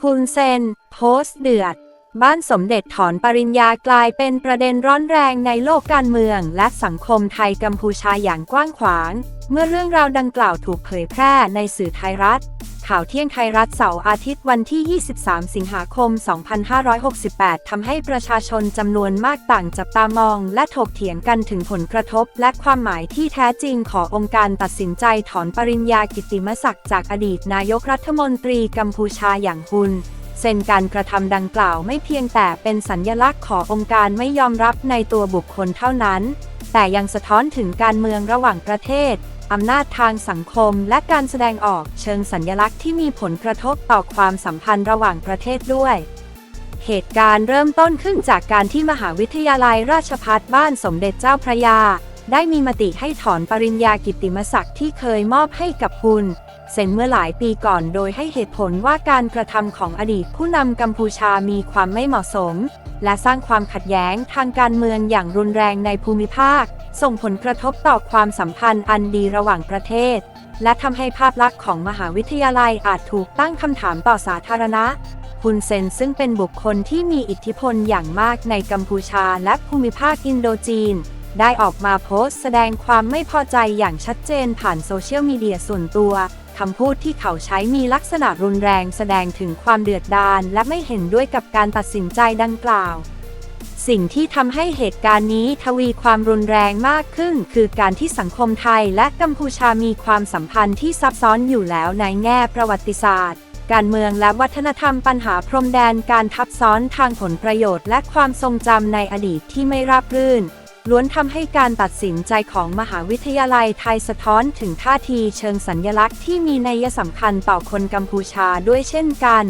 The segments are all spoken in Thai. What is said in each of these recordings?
คุณเซน โพสต์เดือด บ้านสมเด็จถอนปริญญากลายเป็นประเด็นร้อนแรงในโลกการเมือง และสังคมไทยกัมพูชาอย่างกว้างขวาง เมื่อเรื่องราวดังกล่าวถูกเผยแพร่ในสื่อไทยรัฐ ข่าวเที่ยงไทยรัฐเสาร์อาทิตย์วันที่ 23 สิงหาคม 2568 ทำให้ประชาชนจำนวนมากต่างจับตามอง และถกเถียงกันถึงผลกระทบ และความหมายที่แท้จริงขององค์การตัดสินใจถอนปริญญากิติมศักดิ์จากอดีตนายกรัฐมนตรีกัมพูชาอย่างฮุนเซนการกระทำดังกล่าวไม่เพียงแต่เป็นสัญญลักษณ์ขององค์การไม่ยอมรับในตัวบุคคลเท่านั้น แต่ยังสะท้อนถึงการเมืองระหว่างประเทศ อำนาจทางสังคมและการแสดงออกเชิงสัญญลักษณ์ที่มีผลกระทบต่อความสัมพันธ์ระหว่างประเทศด้วย เหตุการณ์เริ่มต้นขึ้นจากการที่มหาวิทยาลัยราชภัฏบ้านสมเด็จเจ้าพระยา ได้มีมติให้ถอนปริญญากิตติมศักดิ์ที่เคยมอบให้กับคุณเซ็นเมื่อหลายปีก่อนโดยให้เหตุผลว่าการกระทำของอดีตผู้นำกัมพูชามีความไม่เหมาะสม และสร้างความขัดแย้งทางการเมืองอย่างรุนแรงในภูมิภาค ส่งผลกระทบต่อความสัมพันธ์อันดีระหว่างประเทศ และทำให้ภาพลักษณ์ของมหาวิทยาลัยอาจถูกตั้งคำถามต่อสาธารณะคุณเซนซึ่งเป็นบุคคลที่มีอิทธิพลอย่างมากในกัมพูชาและภูมิภาคอินโดจีน ได้ออกมาโพสต์แสดงความไม่พอใจอย่างชัดเจนผ่านโซเชียลมีเดียส่วนตัวคำพูดที่เขาใช้มีลักษณะรุนแรงแสดงถึงความเดือดดาลและไม่เห็นด้วยกับการตัดสินใจดังกล่าว สิ่งที่ทำให้เหตุการณ์นี้ทวีความรุนแรงมากขึ้น คือการที่สังคมไทยและกัมพูชามีความสัมพันธ์ที่ซับซ้อนอยู่แล้วในแง่ประวัติศาสตร์ การเมืองและวัฒนธรรมปัญหาพรมแดนการทับซ้อนทางผลประโยชน์และความทรงจำในอดีตที่ไม่ราบรื่น ล้วนทำให้การตัดสินใจของมหาวิทยาลัยไทยสะท้อนถึงท่าทีเชิงสัญญลักษณ์ที่มีนัยสำคัญต่อคนกัมพูชาด้วยเช่นกัน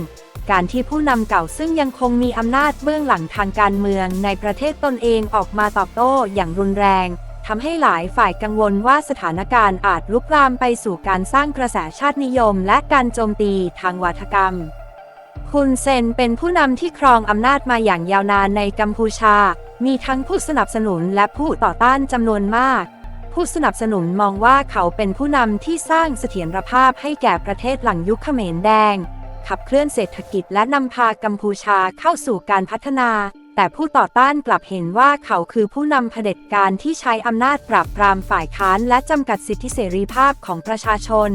การที่ผู้นำเก่าซึ่งยังคงมีอำนาจเบื้องหลังทางการเมืองในประเทศตนเองออกมาตอบโต้อย่างรุนแรงทำให้หลายฝ่ายกังวลว่าสถานการณ์อาจลุกลามไปสู่การสร้างกระแสชาตินิยม และการโจมตีทางวัฒกรรม คุณเซนเป็นผู้นำที่ครองอำนาจมาอย่างยาวนานในกัมพูชา มีทั้งผู้สนับสนุนและผู้ต่อต้านจำนวนมาก ผู้สนับสนุนมองว่าเขาเป็นผู้นำที่สร้างเสถียรภาพให้แก่ประเทศหลังยุคเขมรแดง ขับเคลื่อนเศรษฐกิจและนำพากัมพูชาเข้าสู่การพัฒนา แต่ผู้ต่อต้านกลับเห็นว่าเขาคือผู้นำเผด็จการที่ใช้อำนาจปราบปรามฝ่ายค้านและจำกัดสิทธิเสรีภาพของประชาชน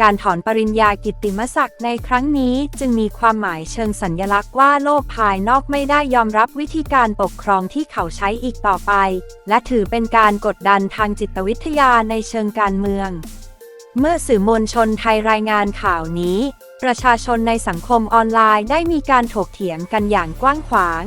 การถอนปริญญากิตติมศักดิ์ในครั้งนี้จึงมีความหมายเชิงสัญญลักษณ์ว่าโลกภายนอกไม่ได้ยอมรับวิธีการปกครองที่เขาใช้อีกต่อไป และถือเป็นการกดดันทางจิตวิทยาในเชิงการเมือง เมื่อสื่อมวลชนไทยรายงานข่าวนี้ ประชาชนในสังคมออนไลน์ได้มีการถกเถียงกันอย่างกว้างขวาง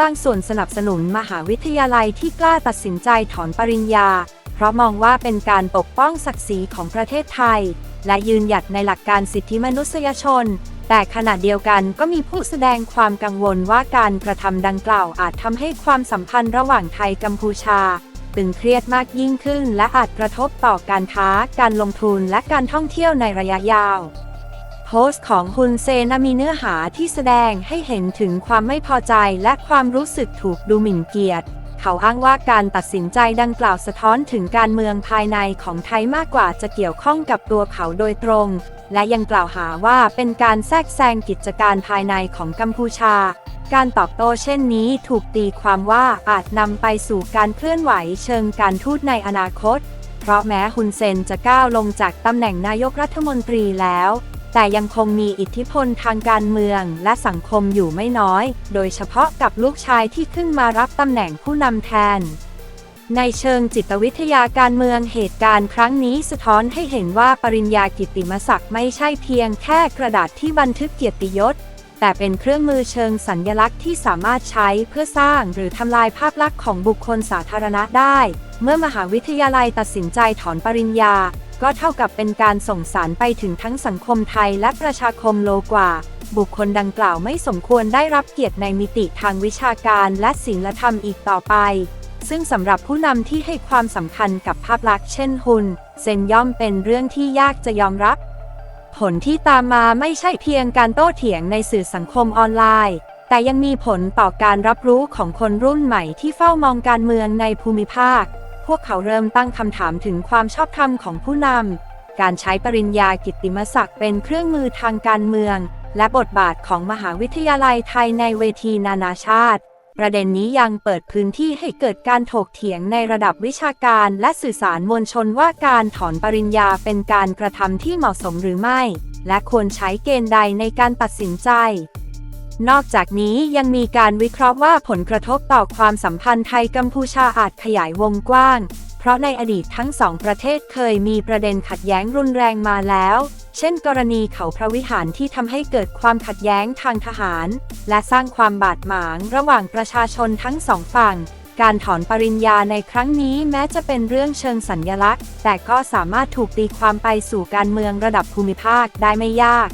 บางส่วนสนับสนุนมหาวิทยาลัยที่กล้าตัดสินใจถอนปริญญา เพราะมองว่าเป็นการปกป้องศักดิ์ศรีของประเทศไทย และยืนหยัดในหลักการสิทธิมนุษยชน แต่ขณะเดียวกันก็มีผู้แสดงความกังวลว่าการกระทำดังกล่าวอาจทำให้ความสัมพันธ์ระหว่างไทยกัมพูชาตึงเครียดมากยิ่งขึ้น และอาจกระทบต่อการค้า การลงทุนและการท่องเที่ยวในระยะยาว โพสต์ของฮุนเซนมีเนื้อหาที่แสดงให้เห็นถึงความไม่พอใจและความรู้สึกถูกดูหมิ่นเกียรติ เขาอ้างว่าการตัดสินใจดังกล่าวสะท้อนถึงการเมืองภายในของไทยมากกว่าจะเกี่ยวข้องกับตัวเขาโดยตรง และยังกล่าวหาว่าเป็นการแทรกแซงกิจการภายในของกัมพูชา การตอบโต้เช่นนี้ถูกตีความว่าอาจนำไปสู่การเคลื่อนไหวเชิงการทูตในอนาคต เพราะแม้ฮุนเซนจะก้าวลงจากตำแหน่งนายกรัฐมนตรีแล้ว แต่ยังคงมีอิทธิพลทางการเมืองและสังคมอยู่ไม่น้อย โดยเฉพาะกับลูกชายที่ขึ้นมารับตำแหน่งผู้นำแทน ในเชิงจิตวิทยาการเมืองเหตุการณ์ครั้งนี้สะท้อนให้เห็นว่าปริญญากิตติมศักดิ์ไม่ใช่เพียงแค่กระดาษที่บันทึกเกียรติยศ แต่เป็นเครื่องมือเชิงสัญญลักษณ์ที่สามารถใช้เพื่อสร้างหรือทำลายภาพลักษณ์ของบุคคลสาธารณะได้ เมื่อมหาวิทยาลัยตัดสินใจถอนปริญญา ก็เท่ากับเป็นการส่งสารไปถึงทั้งสังคมไทยและประชาคมโลกว่า บุคคลดังกล่าวไม่สมควรได้รับเกียรติในมิติทางวิชาการและศีลธรรมอีกต่อไป ซึ่งสำหรับผู้นำที่ให้ความสำคัญกับภาพลักษณ์เช่นฮุนเซนย่อมเป็นเรื่องที่ยากจะยอมรับ ผลที่ตามมาไม่ใช่เพียงการโต้เถียงในสื่อสังคมออนไลน์ แต่ยังมีผลต่อการรับรู้ของคนรุ่นใหม่ที่เฝ้ามองการเมืองในภูมิภาค พวกเขาเริ่มตั้งคำถามถึงความชอบธรรมของผู้นำ การใช้ปริญญากิตติมศักดิ์เป็นเครื่องมือทางการเมือง และบทบาทของมหาวิทยาลัยไทยในเวทีนานาชาติ ประเด็นนี้ยังเปิดพื้นที่ให้เกิดการถกเถียงในระดับวิชาการและสื่อสารมวลชนว่าการถอนปริญญาเป็นการกระทำที่เหมาะสมหรือไม่ และควรใช้เกณฑ์ใดในการตัดสินใจ นอกจากนี้ยังมีการวิเคราะห์ว่าผลกระทบต่อความสัมพันธ์ไทยกัมพูชาอาจขยายวงกว้าง เพราะในอดีตทั้งสองประเทศเคยมีประเด็นขัดแย้งรุนแรงมาแล้ว เช่นกรณีเขาพระวิหารที่ทำให้เกิดความขัดแย้งทางทหาร และสร้างความบาดหมางระหว่างประชาชนทั้งสองฝั่งการถอนปริญญาในครั้งนี้แม้จะเป็นเรื่องเชิงสัญญลักษณ์ แต่ก็สามารถถูกตีความไปสู่การเมืองระดับภูมิภาคได้ไม่ยาก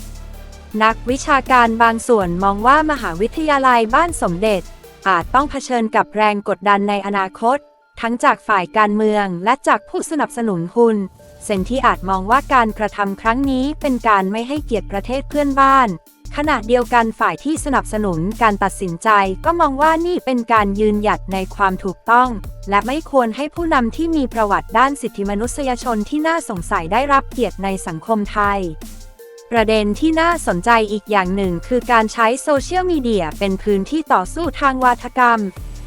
นักวิชาการบางส่วนมองว่ามหาวิทยาลัยบ้านสมเด็จ อาจต้องเผชิญกับแรงกดดันในอนาคต ทั้งจากฝ่ายการเมืองและจากผู้สนับสนุนหุ้นเซนที่อาจมองว่าการกระทำครั้งนี้เป็นการไม่ให้เกียรติประเทศเพื่อนบ้าน ขณะเดียวกันฝ่ายที่สนับสนุนการตัดสินใจก็มองว่านี่เป็นการยืนหยัดในความถูกต้อง และไม่ควรให้ผู้นำที่มีประวัติด้านสิทธิมนุษยชนที่น่าสงสัยได้รับเกียรติในสังคมไทย ประเด็นที่น่าสนใจอีกอย่างหนึ่งคือการใช้โซเชียลมีเดียเป็นพื้นที่ต่อสู้ทางวาทกรรม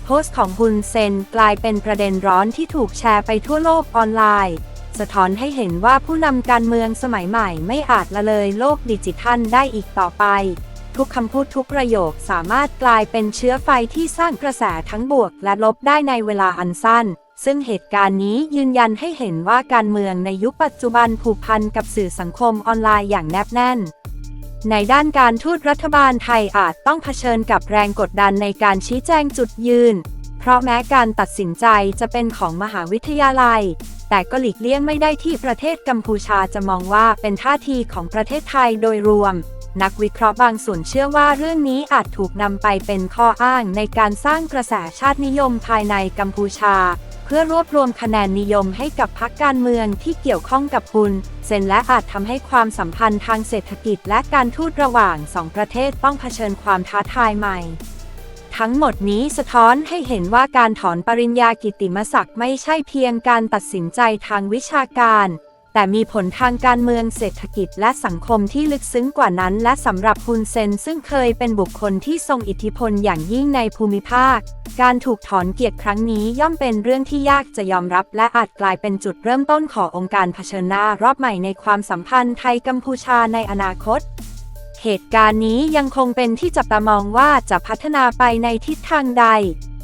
โพสต์ของฮุนเซนกลายเป็นประเด็นร้อนที่ถูกแชร์ไปทั่วโลกออนไลน์ สะท้อนให้เห็นว่าผู้นำการเมืองสมัยใหม่ไม่อาจละเลยโลกดิจิทัลได้อีกต่อไป ทุกคำพูดทุกประโยคสามารถกลายเป็นเชื้อไฟที่สร้างกระแสทั้งบวกและลบได้ในเวลาอันสั้น ซึ่งเหตุการณ์นี้ยืนยันให้เห็นว่าการเมืองในยุคปัจจุบันผูกพันกับสื่อสังคมออนไลน์อย่างแนบแน่น ในด้านการทูตรัฐบาลไทยอาจต้องเผชิญกับแรงกดดันในการชี้แจงจุดยืน เพราะแม้การตัดสินใจจะเป็นของมหาวิทยาลัย แต่ก็หลีกเลี่ยงไม่ได้ที่ประเทศกัมพูชาจะมองว่าเป็นท่าทีของประเทศไทยโดยรวม นักวิเคราะห์บางส่วนเชื่อว่าเรื่องนี้อาจถูกนำไปเป็นข้ออ้างในการสร้างกระแสชาตินิยมภายในกัมพูชา เพื่อรวบรวมคะแนนนิยมให้กับพรรคการเมืองที่เกี่ยวข้องกับคุณ เซนและอาจทำให้ความสัมพันธ์ทางเศรษฐกิจและการทูตระหว่างสองประเทศต้องเผชิญความท้าทายใหม่ ทั้งหมดนี้สะท้อนให้เห็นว่าการถอนปริญญากิตติมศักดิ์ไม่ใช่เพียงการตัดสินใจทางวิชาการ แต่มีผลทางการเมืองเศรษฐกิจและสังคมที่ลึกซึ้งกว่านั้น และสำหรับฮุนเซนซึ่งเคยเป็นบุคคลที่ทรงอิทธิพลอย่างยิ่งในภูมิภาค การถูกถอนเกียรติครั้งนี้ย่อมเป็นเรื่องที่ยากจะยอมรับ และอาจกลายเป็นจุดเริ่มต้นขององค์การเผชิญหน้ารอบใหม่ในความสัมพันธ์ไทยกัมพูชาในอนาคตเหตุการณ์นี้ยังคงเป็นที่จับตามองว่าจะพัฒนาไปในทิศทางใด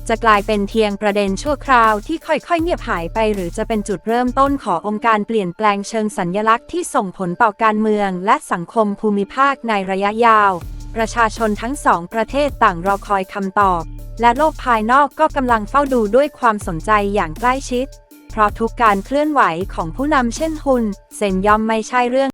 จะกลายเป็นเพียงประเด็นชั่วคราวที่ค่อยๆ เงียบหายไป หรือจะเป็นจุดเริ่มต้นขององค์การเปลี่ยนแปลงเชิงสัญญลักษณ์ที่ส่งผลต่อการเมือง และสังคมภูมิภาคในระยะยาว ประชาชนทั้งสองประเทศต่างรอคอยคำตอบ และโลกภายนอกก็กำลังเฝ้าดูด้วยความสนใจอย่างใกล้ชิด เพราะทุกการเคลื่อนไหวของผู้นำเช่นฮุนเซนยอมไม่ใช่เรื่อง